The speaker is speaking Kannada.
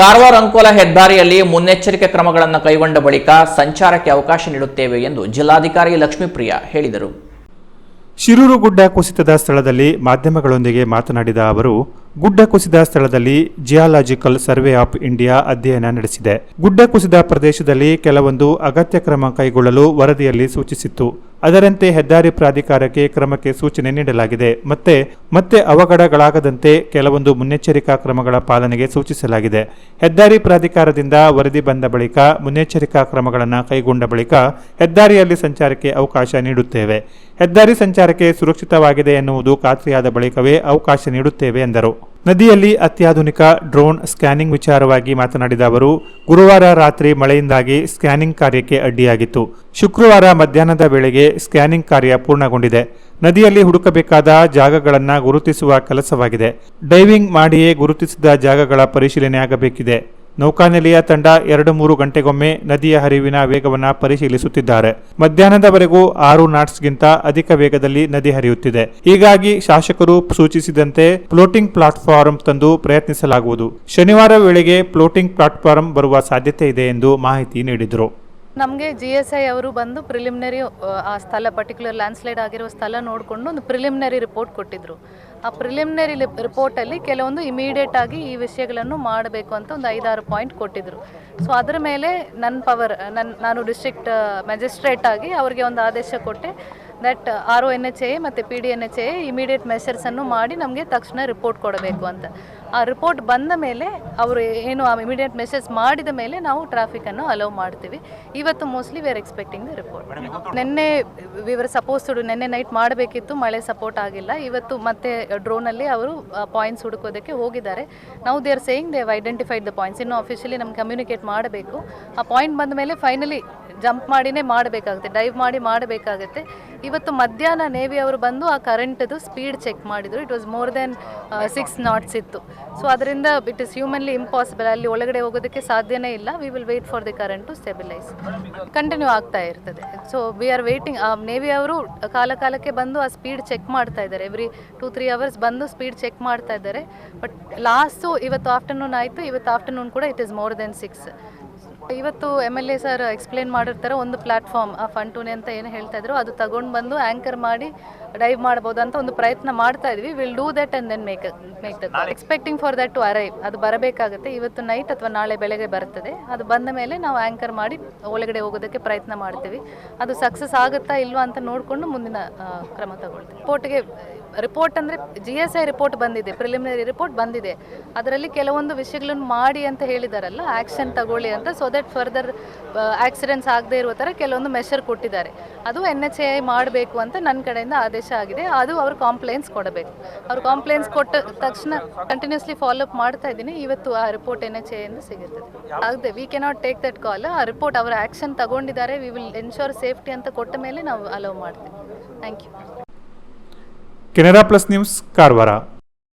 ಕಾರವಾರ ಅಂಕೋಲ ಹೆದ್ದಾರಿಯಲ್ಲಿ ಮುನ್ನೆಚ್ಚರಿಕೆ ಕ್ರಮಗಳನ್ನು ಕೈಗೊಂಡ ಬಳಿಕ ಸಂಚಾರಕ್ಕೆ ಅವಕಾಶ ನೀಡುತ್ತೇವೆ ಎಂದು ಜಿಲ್ಲಾಧಿಕಾರಿ ಲಕ್ಷ್ಮೀಪ್ರಿಯ ಹೇಳಿದರು. ಶಿರೂರು ಗುಡ್ಡ ಕುಸಿತದ ಸ್ಥಳದಲ್ಲಿ ಮಾಧ್ಯಮಗಳೊಂದಿಗೆ ಮಾತನಾಡಿದ ಅವರು ಗುಡ್ಡ ಕುಸಿದ ಸ್ಥಳದಲ್ಲಿ ಜಿಯಾಲಾಜಿಕಲ್ ಸರ್ವೆ ಆಫ್ ಇಂಡಿಯಾ ಅಧ್ಯಯನ ನಡೆಸಿದೆ. ಗುಡ್ಡ ಕುಸಿದ ಪ್ರದೇಶದಲ್ಲಿ ಕೆಲವೊಂದು ಅಗತ್ಯ ಕ್ರಮ ಕೈಗೊಳ್ಳಲು ವರದಿಯಲ್ಲಿ ಸೂಚಿಸಿತ್ತು. ಅದರಂತೆ ಹೆದ್ದಾರಿ ಪ್ರಾಧಿಕಾರಕ್ಕೆ ಕ್ರಮಕ್ಕೆ ಸೂಚನೆ ನೀಡಲಾಗಿದೆ. ಮತ್ತೆ ಮತ್ತೆ ಅವಘಡಗಳಾಗದಂತೆ ಕೆಲವೊಂದು ಮುನ್ನೆಚ್ಚರಿಕಾ ಕ್ರಮಗಳ ಪಾಲನೆಗೆ ಸೂಚಿಸಲಾಗಿದೆ. ಹೆದ್ದಾರಿ ಪ್ರಾಧಿಕಾರದಿಂದ ವರದಿ ಬಂದ ಬಳಿಕ ಮುನ್ನೆಚ್ಚರಿಕಾ ಕ್ರಮಗಳನ್ನು ಕೈಗೊಂಡ ಬಳಿಕ ಹೆದ್ದಾರಿಯಲ್ಲಿ ಸಂಚಾರಕ್ಕೆ ಅವಕಾಶ ನೀಡುತ್ತೇವೆ. ಹೆದ್ದಾರಿ ಸಂಚಾರಕ್ಕೆ ಸುರಕ್ಷಿತವಾಗಿದೆ ಎನ್ನುವುದು ಖಾತ್ರಿಯಾದ ಬಳಿಕವೇ ಅವಕಾಶ ನೀಡುತ್ತೇವೆ ಎಂದರು. ನದಿಯಲ್ಲಿ ಅತ್ಯಾಧುನಿಕ ಡ್ರೋನ್ ಸ್ಕ್ಯಾನಿಂಗ್ ವಿಚಾರವಾಗಿ ಮಾತನಾಡಿದ ಅವರು, ಗುರುವಾರ ರಾತ್ರಿ ಮಳೆಯಿಂದಾಗಿ ಸ್ಕ್ಯಾನಿಂಗ್ ಕಾರ್ಯಕ್ಕೆ ಅಡ್ಡಿಯಾಗಿತ್ತು. ಶುಕ್ರವಾರ ಮಧ್ಯಾಹ್ನದ ವೇಳೆಗೆ ಸ್ಕ್ಯಾನಿಂಗ್ ಕಾರ್ಯ ಪೂರ್ಣಗೊಂಡಿದೆ. ನದಿಯಲ್ಲಿ ಹುಡುಕಬೇಕಾದ ಜಾಗಗಳನ್ನು ಗುರುತಿಸುವ ಕೆಲಸವಾಗಿದೆ. ಡೈವಿಂಗ್ ಮಾಡಿಯೇ ಗುರುತಿಸಿದ ಜಾಗಗಳ ಪರಿಶೀಲನೆ ಆಗಬೇಕಿದೆ ನೌಕಾನೆಲೆಯ ತಂಡ ಎರಡು ಮೂರು ಗಂಟೆಗೊಮ್ಮೆ ನದಿಯ ಹರಿವಿನ ವೇಗವನ್ನು ಪರಿಶೀಲಿಸುತ್ತಿದ್ದಾರೆ. ಮಧ್ಯಾಹ್ನದವರೆಗೂ ಆರು ನಾಟ್ಸ್ಗಿಂತ ಅಧಿಕ ವೇಗದಲ್ಲಿ ನದಿ ಹರಿಯುತ್ತಿದೆ. ಹೀಗಾಗಿ ಶಾಸಕರು ಸೂಚಿಸಿದಂತೆ ಫ್ಲೋಟಿಂಗ್ ಪ್ಲಾಟ್ಫಾರ್ಮ್ ತಂದು ಪ್ರಯತ್ನಿಸಲಾಗುವುದು. ಶನಿವಾರ ವೇಳೆಗೆ ಫ್ಲೋಟಿಂಗ್ ಪ್ಲಾಟ್ಫಾರ್ಮ್ ಬರುವ ಸಾಧ್ಯತೆ ಇದೆ ಎಂದು ಮಾಹಿತಿ ನೀಡಿದರು. ನಮಗೆ ಜಿ ಎಸ್ ಐ ಅವರು ಬಂದು ಪ್ರಿಲಿಮಿನರಿ ಆ ಸ್ಥಳ ಪರ್ಟಿಕ್ಯುಲರ್ ಲ್ಯಾಂಡ್ಸ್ಲೈಡ್ ಆಗಿರೋ ಸ್ಥಳ ನೋಡಿಕೊಂಡು ಒಂದು ಪ್ರಿಲಿಮಿನರಿ ರಿಪೋರ್ಟ್ ಕೊಟ್ಟಿದ್ರು. ಆ ಪ್ರಿಲಿಮಿನರಿ ರಿಪೋರ್ಟಲ್ಲಿ ಕೆಲವೊಂದು ಇಮಿಡಿಯೇಟ್ ಆಗಿ ಈ ವಿಷಯಗಳನ್ನು ಮಾಡಬೇಕು ಅಂತ ಒಂದು ಐದಾರು ಪಾಯಿಂಟ್ ಕೊಟ್ಟಿದ್ರು. ಸೊ ಅದರ ಮೇಲೆ ನನ್ನ ಪವರ್ ನನ್ನ ನಾನು ಡಿಸ್ಟ್ರಿಕ್ಟ್ ಮ್ಯಾಜಿಸ್ಟ್ರೇಟ್ ಆಗಿ ಅವರಿಗೆ ಒಂದು ಆದೇಶ ಕೊಟ್ಟೆ that R O N H A ಮತ್ತು P D N H A immediate ಮೆಷರ್ಸನ್ನು ಮಾಡಿ ನಮಗೆ ತಕ್ಷಣ ರಿಪೋರ್ಟ್ ಕೊಡಬೇಕು ಅಂತ. ಆ ರಿಪೋರ್ಟ್ ಬಂದ ಮೇಲೆ ಅವರು ಏನು ಆ ಇಮಿಡಿಯೇಟ್ ಮೆಸೇಜ್ ಮಾಡಿದ ಮೇಲೆ ನಾವು ಟ್ರಾಫಿಕನ್ನು ಅಲೋವ್ ಮಾಡ್ತೀವಿ. ಇವತ್ತು mostly we are expecting the report ನಿನ್ನೆ ವಿವರ ಸಪೋಸ್ ಹುಡು ನಿನ್ನೆ ನೈಟ್ ಮಾಡಬೇಕಿತ್ತು ಮಳೆ ಸಪೋರ್ಟ್ ಆಗಿಲ್ಲ. ಇವತ್ತು ಮತ್ತೆ ಡ್ರೋನಲ್ಲಿ ಅವರು ಪಾಯಿಂಟ್ಸ್ ಹುಡುಕೋದಕ್ಕೆ ಹೋಗಿದ್ದಾರೆ. ನಾವು they are saying they have identified the points ಇನ್ನು ಅಫಿಷಿಯಲಿ ನಮ್ಗೆ ಕಮ್ಯುನಿಕೇಟ್ ಮಾಡಬೇಕು. ಆ ಪಾಯಿಂಟ್ ಬಂದ ಮೇಲೆ ಫೈನಲಿ ಜಂಪ್ ಮಾಡಿನೇ ಮಾಡಬೇಕಾಗುತ್ತೆ ಡೈವ್ ಮಾಡಿ ಮಾಡಬೇಕಾಗುತ್ತೆ. ಇವತ್ತು ಮಧ್ಯಾಹ್ನ ನೇವಿ ಅವರು ಬಂದು ಆ ಕರೆಂಟದು ಸ್ಪೀಡ್ ಚೆಕ್ ಮಾಡಿದರು. It was more then six knots ಇತ್ತು. ಸೊ ಅದರಿಂದ ಇಟ್ ಇಸ್ ಹ್ಯೂಮನ್ಲಿ ಇಂಪಾಸಿಬಲ್ ಅಲ್ಲಿ ಒಳಗಡೆ ಹೋಗೋದಕ್ಕೆ ಸಾಧ್ಯನೇ ಇಲ್ಲ. We will wait for the current to stabilise continue ಆಗ್ತಾ ಇರ್ತದೆ. ಸೊ ವಿ ಆರ್ ವೇಟಿಂಗ್ ಆ ನೇವಿ ಅವರು ಕಾಲ ಕಾಲಕ್ಕೆ ಬಂದು ಆ ಸ್ಪೀಡ್ ಚೆಕ್ ಮಾಡ್ತಾ ಇದ್ದಾರೆ. ಎವ್ರಿ ಟೂ ತ್ರೀ ಅವರ್ಸ್ ಬಂದು ಸ್ಪೀಡ್ ಚೆಕ್ ಮಾಡ್ತಾ ಇದ್ದಾರೆ. ಬಟ್ ಲಾಸ್ಟು ಇವತ್ತು ಆಫ್ಟರ್ನೂನ್ ಆಯಿತು. ಇವತ್ತು ಆಫ್ಟರ್ನೂನ್ ಕೂಡ it is more than six ಇವತ್ತು M L A sir explain ಮಾಡಿರ್ತಾರೆ ಒಂದು ಪ್ಲಾಟ್ಫಾರ್ಮ್ ಆ ಫಂಟೂನೆ ಅಂತ ಏನು ಹೇಳ್ತಾ ಇದ್ರು, ಅದು ತಗೊಂಡು ಬಂದು ಆ್ಯಂಕರ್ ಮಾಡಿ ಡೈವ್ ಮಾಡ್ಬೋದು ಅಂತ ಒಂದು ಪ್ರಯತ್ನ ಮಾಡ್ತಾ ಇದ್ವಿ. Will do that and then make make that expecting for that to arrive ಅದು ಬರಬೇಕಾಗುತ್ತೆ. ಇವತ್ತು ನೈಟ್ ಅಥವಾ ನಾಳೆ ಬೆಳಗ್ಗೆ ಬರ್ತದೆ. ಅದು ಬಂದ ಮೇಲೆ ನಾವು ಆ್ಯಂಕರ್ ಮಾಡಿ ಒಳಗಡೆ ಹೋಗೋದಕ್ಕೆ ಪ್ರಯತ್ನ ಮಾಡ್ತೀವಿ. ಅದು ಸಕ್ಸಸ್ ಆಗುತ್ತಾ ಇಲ್ವಾ ಅಂತ ನೋಡಿಕೊಂಡು ಮುಂದಿನ ಕ್ರಮ ತಗೊಳ್ತೀವಿ. ರಿಪೋರ್ಟ್ಗೆ ರಿಪೋರ್ಟ್ ಅಂದರೆ ಜಿ ಎಸ್ ಐ ರಿಪೋರ್ಟ್ ಬಂದಿದೆ ಪ್ರಿಲಿಮಿನರಿ ರಿಪೋರ್ಟ್ ಬಂದಿದೆ. ಅದರಲ್ಲಿ ಕೆಲವೊಂದು ವಿಷಯಗಳನ್ನು ಮಾಡಿ ಅಂತ ಹೇಳಿದಾರಲ್ಲ ಆ್ಯಕ್ಷನ್ ತಗೊಳ್ಳಿ ಅಂತ ಸೊ ದಟ್ ಫರ್ದರ್ ಆಕ್ಸಿಡೆಂಟ್ಸ್ ಆಗದೆ ಇರುವ ಥರ ಕೆಲವೊಂದು ಮೆಷರ್ ಕೊಟ್ಟಿದ್ದಾರೆ. ಅದು ಎನ್ ಎಚ್ ಎ ಐ ಮಾಡಬೇಕು ಅಂತ ನನ್ನ ಕಡೆಯಿಂದ ಆದೇಶ ಆಗಿದೆ. ಅದು ಅವರು ಕಾಂಪ್ಲೇಂಟ್ಸ್ ಕೊಡಬೇಕು. ಅವ್ರು ಕಾಂಪ್ಲೇಂಟ್ಸ್ ಕೊಟ್ಟ ತಕ್ಷಣ ಕಂಟಿನ್ಯೂಸ್ಲಿ ಫಾಲೋಅಪ್ ಮಾಡ್ತಾ ಇದ್ದೀನಿ. ಇವತ್ತು ಆ ರಿಪೋರ್ಟ್ ಎನ್ ಎಚ್ ಎ ಇಂದ ಸಿಗುತ್ತದೆ. ಆಗದೆ we cannot take that call ಆ ರಿಪೋರ್ಟ್ ಅವರ ಆ್ಯಕ್ಷನ್ ತಗೊಂಡಿದ್ದಾರೆ. ವಿ ವಿಲ್ ಎನ್ಶೋರ್ ಸೇಫ್ಟಿ ಅಂತ ಕೊಟ್ಟ ಮೇಲೆ ನಾವು ಅಲೌ ಮಾಡ್ತೀವಿ. Thank you Canara plus news કારવારા.